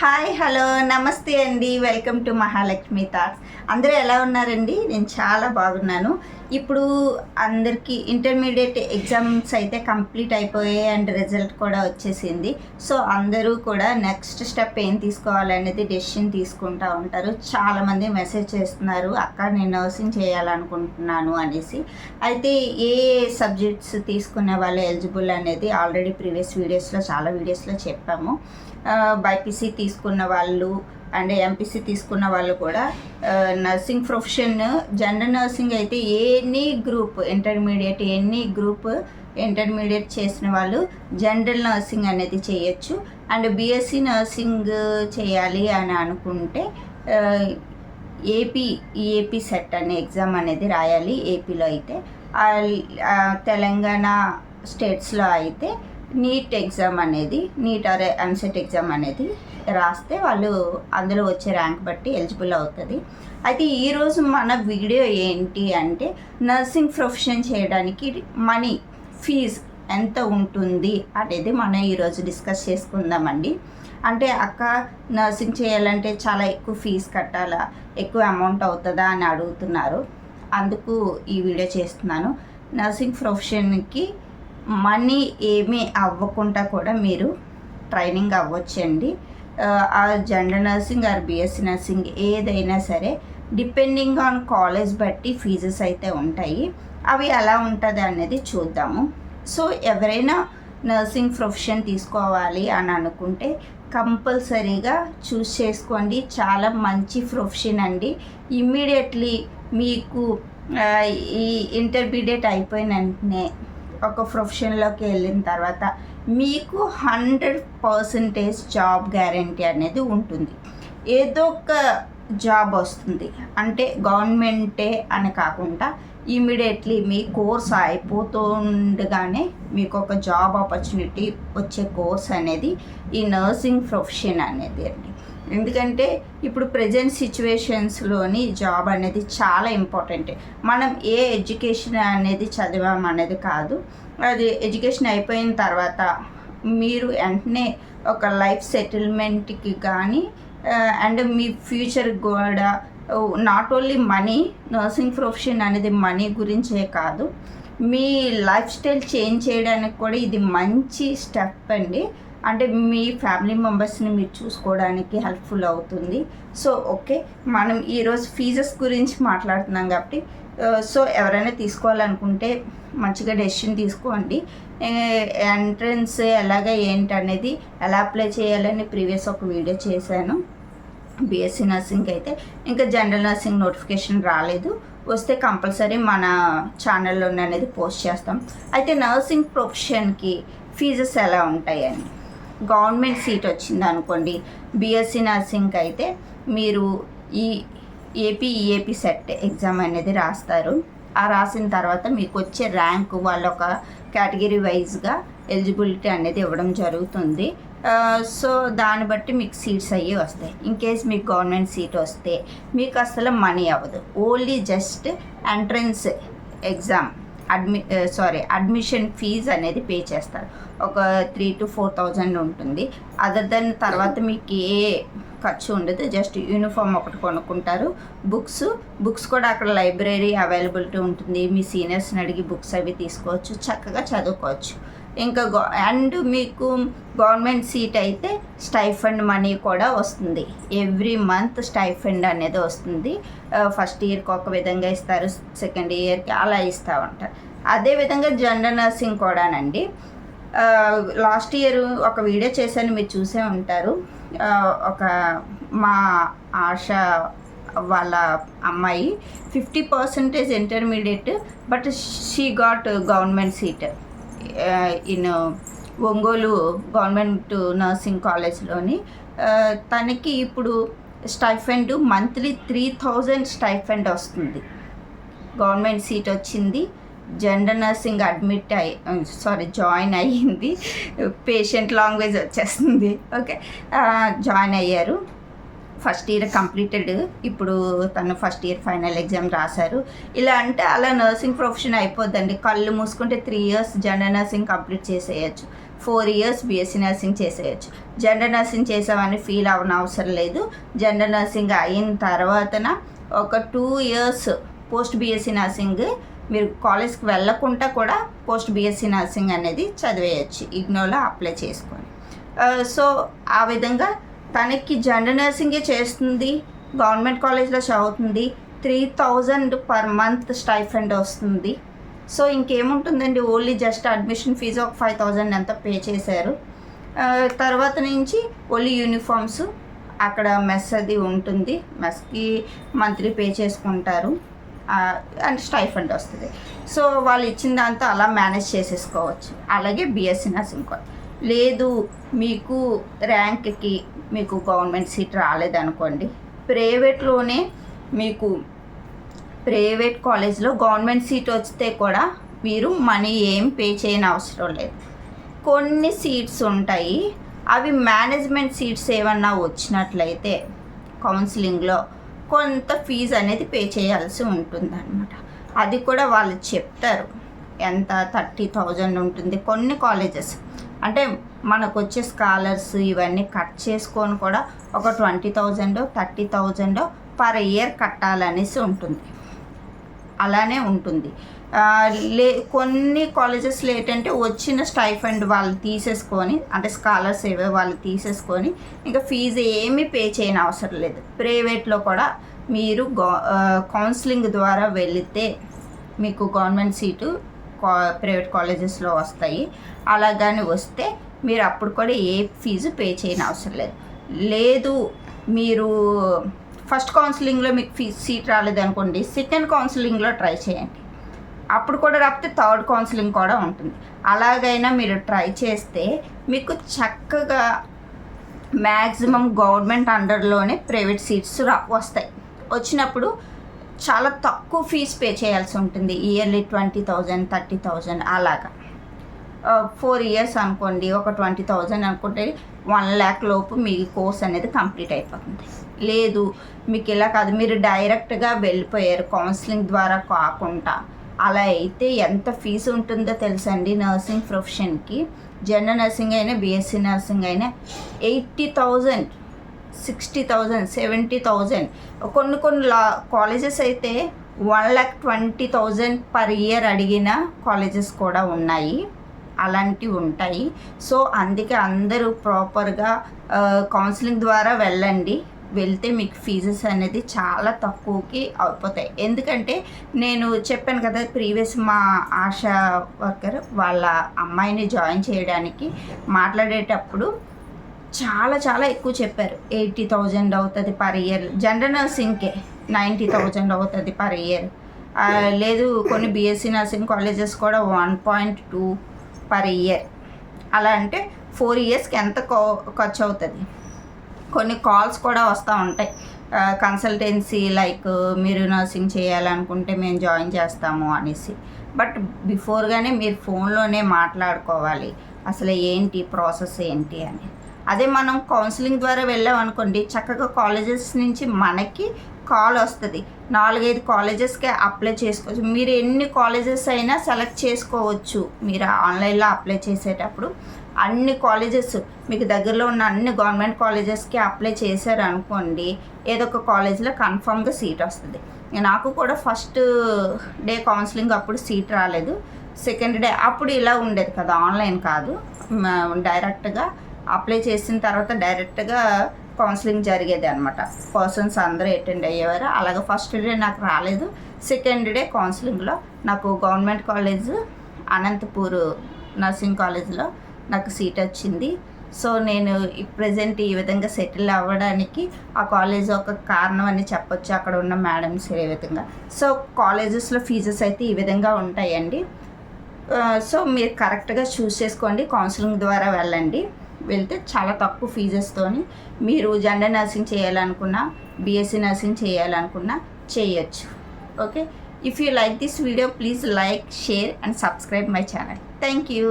Hi hello నమస్తే అండి. Welcome to Mahalakshmi thoughts అందరూ ఎలా ఉన్నారండి? నేను చాలా బాగున్నాను. ఇప్పుడు అందరికీ ఇంటర్మీడియట్ ఎగ్జామ్స్ అయితే కంప్లీట్ అయిపోయాయి అండ్ రిజల్ట్ కూడా వచ్చేసింది. సో అందరూ కూడా నెక్స్ట్ స్టెప్ ఏం తీసుకోవాలనేది డెసిషన్ తీసుకుంటూ ఉంటారు. చాలామంది మెసేజ్ చేస్తున్నారు అక్క నేను నర్సింగ్ చేయాలనుకుంటున్నాను అనేసి. అయితే ఏ సబ్జెక్ట్స్ తీసుకునే వాళ్ళు ఎలిజిబుల్ అనేది ఆల్రెడీ ప్రీవియస్ వీడియోస్లో చాలా వీడియోస్లో చెప్పాము. బైపీసీ తీసుకున్న వాళ్ళు అండ్ ఎంపీసీ తీసుకున్న వాళ్ళు కూడా నర్సింగ్ ప్రొఫెషన్ జనరల్ నర్సింగ్ అయితే any group intermediate any group intermediate చేసిన వాళ్ళు జనరల్ నర్సింగ్ అనేది చేయొచ్చు. అండ్ బీఎస్సీ నర్సింగ్ చేయాలి అని అనుకుంటే ఏపీ ఏపీ సెట్ అనే ఎగ్జామ్ అనేది రాయాలి ఏపీలో అయితే. తెలంగాణ స్టేట్స్లో అయితే నీట్ ఎగ్జామ్ అనేది నీట్ ఆర్ ఎంసెట్ ఎగ్జామ్ అనేది రాస్తే వాళ్ళు అందులో వచ్చే ర్యాంక్ బట్టి ఎలిజిబుల్ అవుతుంది. అయితే ఈరోజు మన వీడియో ఏంటి అంటే నర్సింగ్ ప్రొఫెషన్ చేయడానికి మనీ ఫీజ్ ఎంత ఉంటుంది అనేది మనం ఈరోజు డిస్కస్ చేసుకుందామండి. అంటే అక్క నర్సింగ్ చేయాలంటే చాలా ఎక్కువ ఫీజు కట్టాలా? ఎక్కువ అమౌంట్ అవుతుందా అని అడుగుతున్నారు. అందుకు ఈ వీడియో చేస్తున్నాను. నర్సింగ్ ప్రొఫెషన్కి మనీ ఏమీ అవ్వకుండా కూడా మీరు ట్రైనింగ్ అవ్వచ్చండి. ఆ general nursing or BSc nursing ఏదైనా సరే డిపెండింగ్ ఆన్ కాలేజ్ బట్టి ఫీజెస్ అయితే ఉంటాయి. అవి ఎలా ఉంటుంది అనేది చూద్దాము. సో ఎవరైనా నర్సింగ్ ప్రొఫెషన్ తీసుకోవాలి అని అనుకుంటే కంపల్సరీగా చూస్ చేసుకోండి. చాలా మంచి ప్రొఫెషన్ అండి. ఇమ్మీడియట్లీ మీకు ఈ ఇంటర్మీడియట్ అయిపోయిన వెంటనే ఒక ప్రొఫెషన్లోకి వెళ్ళిన తర్వాత మీకు హండ్రెడ్ పర్సంటేజ్ జాబ్ గ్యారంటీ అనేది ఉంటుంది. ఏదో ఒక జాబ్ వస్తుంది. అంటే గవర్నమెంటే అని కాకుండా ఇమీడియట్లీ మీ కోర్స్ అయిపోతుండగానే మీకు ఒక జాబ్ ఆపర్చునిటీ వచ్చే కోర్స్ అనేది ఈ నర్సింగ్ ప్రొఫెషన్ అనేది అండి. ఎందుకంటే ఇప్పుడు ప్రజెంట్ సిచ్యువేషన్స్లోని జాబ్ అనేది చాలా ఇంపార్టెంట్ మనం ఏ ఎడ్యుకేషన్ అనేది చదివాం అనేది కాదు. అది ఎడ్యుకేషన్ అయిపోయిన తర్వాత మీరు వెంటనే ఒక లైఫ్ సెటిల్మెంట్కి కానీ అండ్ మీ ఫ్యూచర్ కూడా not only money nursing profession అనేది మనీ గురించే కాదు. మీ లైఫ్ స్టైల్ చేంజ్ చేయడానికి కూడా ఇది మంచి స్టెప్ అండి. అంటే మీ ఫ్యామిలీ మెంబర్స్ని మీరు చూసుకోవడానికి హెల్ప్ఫుల్ అవుతుంది. So okay. మనం ఈరోజు ఫీజెస్ గురించి మాట్లాడుతున్నాం కాబట్టి సో ఎవరైనా తీసుకోవాలనుకుంటే మంచిగా డెసిషన్ తీసుకోండి. ఎంట్రన్స్ ఎలాగ ఏంటి అనేది ఎలా అప్లై చేయాలని ప్రీవియస్ ఒక వీడియో చేశాను. బీఎస్సీ నర్సింగ్ అయితే. ఇంకా జనరల్ నర్సింగ్ నోటిఫికేషన్ రాలేదు. వస్తే కంపల్సరీ మన ఛానల్లో అనేది పోస్ట్ చేస్తాం. అయితే నర్సింగ్ ప్రొఫెషన్కి ఫీజెస్ ఎలా ఉంటాయని? గవర్నమెంట్ సీట్ వచ్చింది అనుకోండి బీఎస్సీ నర్సింగ్కి అయితే మీరు ఈ ఏపీ ఈఏపీ సెట్ ఎగ్జామ్ అనేది రాస్తారు. ఆ రాసిన తర్వాత మీకు వచ్చే ర్యాంక్ వాళ్ళ ఒక కేటగిరీ వైజ్గా ఎలిజిబిలిటీ అనేది ఇవ్వడం జరుగుతుంది. సో దాన్ని బట్టి మీకు సీట్స్ అయ్యి వస్తాయి. ఇన్ కేస్ మీకు గవర్నమెంట్ సీట్ వస్తే మీకు అసలు మనీ అవ్వదు. Only just entrance exam. అడ్మి sorry admission fee అనేది పే చేస్తారు. ఒక త్రీ టు ఫోర్ థౌజండ్ ఉంటుంది. అదర్ దెన్ తర్వాత మీకు ఏ ఖర్చు ఉండదు. జస్ట్ యూనిఫామ్ ఒకటి కొనుక్కుంటారు. బుక్స్ బుక్స్ కూడా అక్కడ లైబ్రరీ అవైలబిలిటీ ఉంటుంది. మీ సీనియర్స్ని అడిగి బుక్స్ అవి తీసుకోవచ్చు. చక్కగా చదువుకోవచ్చు. ఇంకా అండ్ మీకు గవర్నమెంట్ సీట్ అయితే స్టైఫండ్ మనీ కూడా వస్తుంది. ఎవ్రీ మంత్ స్టైఫండ్ అనేది వస్తుంది. ఫస్ట్ ఇయర్కి ఒక విధంగా ఇస్తారు సెకండ్ ఇయర్కి అలా ఇస్తూ ఉంటారు అదేవిధంగా జనరల్ నర్సింగ్ కూడానండి. లాస్ట్ ఇయర్ ఒక వీడియో చేశాను మీరు చూసే ఉంటారు. ఒక మా ఆశ వాళ్ళ అమ్మాయి fifty percentage intermediate but she got government seat. In Ongole government nursing కాలేజ్లోని తనకి ఇప్పుడు stipend monthly three thousand stipend వస్తుంది. గవర్నమెంట్ సీట్ వచ్చింది జనరల్ నర్సింగ్ అడ్మిట్ అయ్యి సారీ జాయిన్ అయ్యింది పేషెంట్ లాంగ్వేజ్ వచ్చేస్తుంది ఓకే జాయిన్ అయ్యారు. ఫస్ట్ ఇయర్ కంప్లీటెడ్ ఇప్పుడు తను ఫస్ట్ ఇయర్ ఫైనల్ ఎగ్జామ్ రాశారు. ఇలా అంటే అలా నర్సింగ్ ప్రొఫెషన్ అయిపోద్దండి. కళ్ళు మూసుకుంటే three years general nursing complete చేసేయచ్చు. ఫోర్ ఇయర్స్ బీఎస్సీ నర్సింగ్ చేసేయచ్చు. జనరల్ నర్సింగ్ చేసామని ఫీల్ అవ్వని అవసరం లేదు. జనరల్ నర్సింగ్ అయిన తర్వాతన ఒక two years post BSc nursing మీరు కాలేజ్కి వెళ్ళకుండా కూడా పోస్ట్ బీఎస్సీ నర్సింగ్ అనేది చదివేయచ్చు. ఇగ్నోలో అప్లై చేసుకొని. Uh, సో ఆ విధంగా తనకి జనరల్ నర్సింగే చేస్తుంది గవర్నమెంట్ కాలేజ్లో చదువుతుంది three thousand per month stipend వస్తుంది. సో ఇంకేముంటుందండి ఓన్లీ జస్ట్ అడ్మిషన్ ఫీజు ఒక ఫైవ్ థౌజండ్ ఎంత పే చేశారు. తర్వాత నుంచి ఓన్లీ యూనిఫామ్స్ అక్కడ మెస్ అది ఉంటుంది మెస్కి మంత్లీ పే చేసుకుంటారు. అండ్ స్టైఫండ్ వస్తుంది. సో వాళ్ళు ఇచ్చిన దాంతో అలా మేనేజ్ చేసేసుకోవచ్చు. అలాగే బిఎస్సీ నర్సింగ్ కూడా. లేదు మీకు ర్యాంక్కి మీకు గవర్నమెంట్ సీట్ రాలేదనుకోండి ప్రైవేట్లోనే మీకు ప్రైవేట్ కాలేజ్లో గవర్నమెంట్ సీట్ వస్తే కూడా మీరు మనీ ఏం పే చేయని అవసరం లేదు. కొన్ని సీట్స్ ఉంటాయి అవి మేనేజ్మెంట్ సీట్స్ ఏమన్నా వచ్చినట్లయితే కౌన్సిలింగ్లో కొంత ఫీజు అనేది పే చేయాల్సి ఉంటుందన్నమాట. అది కూడా వాళ్ళు చెప్తారు. ఎంత? థర్టీ థౌజండ్ ఉంటుంది. కొన్ని కాలేజెస్ అంటే మనకు వచ్చే స్కాలర్స్ ఇవన్నీ కట్ చేసుకొని కూడా ఒక twenty thousand thirty thousand per year కట్టాలనేసి ఉంటుంది. అలానే ఉంటుంది. లే కొన్ని కాలేజెస్లో ఏంటంటే వచ్చిన స్టైఫండ్ వాళ్ళు తీసేసుకొని అంటే స్కాలర్స్ ఏవో వాళ్ళు తీసేసుకొని ఇంకా ఫీజు ఏమీ పే చేయని అవసరం లేదు. ప్రైవేట్లో కూడా మీరు గవ కౌన్సిలింగ్ ద్వారా వెళితే మీకు గవర్నమెంట్ సీటు కా ప్రైవేట్ కాలేజెస్లో వస్తాయి. అలాగని వస్తే మీరు అప్పుడు కూడా ఏ ఫీజు పే చేయని అవసరం లేదు. లేదు మీరు ఫస్ట్ కౌన్సిలింగ్లో మీకు ఫీ సీట్ రాలేదు అనుకోండి సెకండ్ కౌన్సిలింగ్లో ట్రై చేయండి. అప్పుడు కూడా రాకపోతే థర్డ్ కౌన్సిలింగ్ కూడా ఉంటుంది. అలాగైనా మీరు ట్రై చేస్తే మీకు చక్కగా మ్యాక్సిమం గవర్నమెంట్ అండర్లోనే ప్రైవేట్ సీట్స్ రా వస్తాయి. వచ్చినప్పుడు చాలా తక్కువ ఫీజు పే చేయాల్సి ఉంటుంది. Yearly twenty thousand thirty thousand అలాగా. ఫోర్ ఇయర్స్ అనుకోండి ఒక ట్వంటీ థౌజండ్ అనుకుంటే వన్ ల్యాక్ లోపు మీ కోర్స్ అనేది కంప్లీట్ అయిపోతుంది. లేదు మీకు ఇలా కాదు. మీరు డైరెక్ట్గా వెళ్ళిపోయారు కౌన్సిలింగ్ ద్వారా కాకుండా. అలా అయితే ఎంత ఫీజు ఉంటుందో తెలుసండి నర్సింగ్ ప్రొఫెషన్కి జనరల్ నర్సింగ్ అయినా బీఎస్సీ నర్సింగ్ అయినా eighty thousand sixty thousand seventy thousand కొన్ని కొన్ని లా కాలేజెస్ అయితే one lakh twenty thousand per year అడిగిన కాలేజెస్ కూడా ఉన్నాయి. అలాంటివి ఉంటాయి. సో అందుకే అందరూ ప్రాపర్గా కౌన్సిలింగ్ ద్వారా వెళ్ళండి. వెళ్తే మీకు ఫీజెస్ అనేది చాలా తక్కువకి అయిపోతాయి. ఎందుకంటే నేను చెప్పాను కదా ప్రీవియస్ మా ఆశా వర్కర్ వాళ్ళ అమ్మాయిని జాయిన్ చేయడానికి మాట్లాడేటప్పుడు చాలా చాలా ఎక్కువ చెప్పారు. ఎయిటీ థౌజండ్ అవుతుంది పర్ ఇయర్. జనరల్ నర్సింగ్కే నైంటీ థౌజండ్ అవుతుంది పర్ ఇయర్. లేదు కొన్ని బీఎస్సీ నర్సింగ్ కాలేజెస్ కూడా one point two per year. అలా అంటే ఫోర్ ఇయర్స్కి ఎంత ఖర్చు అవుతుంది కొన్ని కాల్స్ కూడా వస్తూ ఉంటాయి. కన్సల్టెన్సీ లైక్ మీరు నర్సింగ్ చేయాలనుకుంటే మేము జాయిన్ చేస్తాము అనేసి. బట్ బిఫోర్గానే మీరు ఫోన్లోనే మాట్లాడుకోవాలి. అసలు ఏంటి ప్రాసెస్ ఏంటి అని. అదే మనం కౌన్సిలింగ్ ద్వారా వెళ్ళాం అనుకోండి చక్కగా కాలేజెస్ నుంచి మనకి కాల్ వస్తుంది. నాలుగైదు కాలేజెస్కి అప్లై చేసుకోవచ్చు. మీరు ఎన్ని కాలేజెస్ అయినా సెలెక్ట్ చేసుకోవచ్చు. మీరు ఆన్లైన్లో అప్లై చేసేటప్పుడు. అన్ని కాలేజెస్ మీకు దగ్గరలో ఉన్న అన్ని గవర్నమెంట్ కాలేజెస్కి అప్లై చేశారు అనుకోండి ఏదో ఒక కాలేజ్లో కన్ఫామ్గా సీట్ వస్తుంది. నాకు కూడా ఫస్ట్ డే కౌన్సిలింగ్ అప్పుడు సీట్ రాలేదు. సెకండ్ డే అప్పుడు ఇలా ఉండేది కదా ఆన్లైన్ కాదు. డైరెక్ట్గా అప్లై చేసిన తర్వాత డైరెక్ట్గా కౌన్సిలింగ్ జరిగేది అనమాట పర్సన్స్ అందరూ అటెండ్ అయ్యేవారు. అలాగే ఫస్ట్ డే నాకు రాలేదు. సెకండ్ డే కౌన్సిలింగ్లో నాకు గవర్నమెంట్ కాలేజ్ అనంతపూర్ నర్సింగ్ కాలేజ్లో నాకు సీట్ వచ్చింది. సో నేను ఈ ప్రజెంట్ ఈ విధంగా సెటిల్ అవ్వడానికి ఆ కాలేజ్ ఒక కారణం అని చెప్పొచ్చు అక్కడ ఉన్న మేడమ్స్ ఏ విధంగా. సో కాలేజెస్లో ఫీజెస్ అయితే ఈ విధంగా ఉంటాయండి. సో మీరు కరెక్ట్గా చూస్ చేసుకోండి. కౌన్సిలింగ్ ద్వారా వెళ్ళండి. వెళ్తే చాలా తక్కువ ఫీజెస్తోని మీరు జనరల్ నర్సింగ్ చేయాలనుకున్నా బీఎస్సీ నర్సింగ్ చేయాలనుకున్నా చేయొచ్చు. Okay if you like this video please like share and subscribe my channel thank you